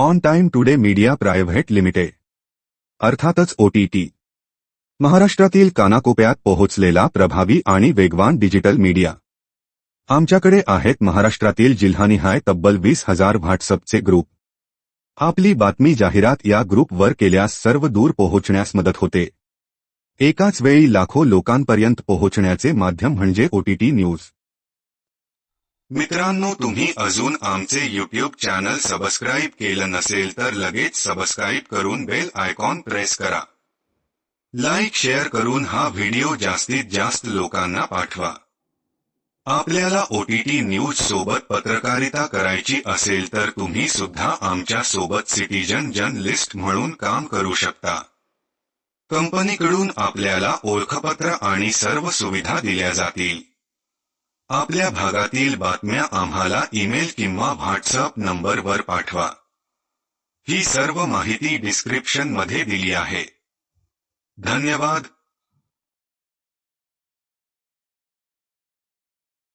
On time today media private limited. अर्थातच OTT महाराष्ट्रातील कानाकोप्यात पोहोचलेला प्रभावी आणि वेगवान डिजिटल मीडिया. आमच्याकडे आहेत महाराष्ट्रातील जिल्हानिहाय तब्बल वीस हजार व्हॉट्सअपचे ग्रुप. आपली बातमी जाहिरात या ग्रुपवर केल्यास सर्व दूर पोहोचण्यास मदत होते. एकाच वेळी लाखो लोकांपर्यंत पोहोचण्याचे माध्यम म्हणजे ओटीटी न्यूज. मित्रांनो तुम्ही अजून आमचे युट्यूब चॅनल सबस्क्राईब केलं नसेल तर लगेच सबस्क्राईब करून बेल आयकॉन प्रेस करा. लाईक शेअर करून हा व्हिडिओ जास्तीत जास्त लोकांना पाठवा. आपल्याला ओटीटी न्यूज सोबत पत्रकारिता करायची असेल तर तुम्ही सुद्धा आमच्यासोबत सिटीजन जर्नलिस्ट म्हणून काम करू शकता. कंपनीकडून आपल्याला ओळखपत्र आणि सर्व सुविधा दिल्या जातील. आपल्या भागातील बातम्या आम्हाला ईमेल किंवा व्हॉट्सअप नंबरवर पाठवा. ही सर्व माहिती डिस्क्रिप्शनमध्ये दिली आहे. धन्यवाद.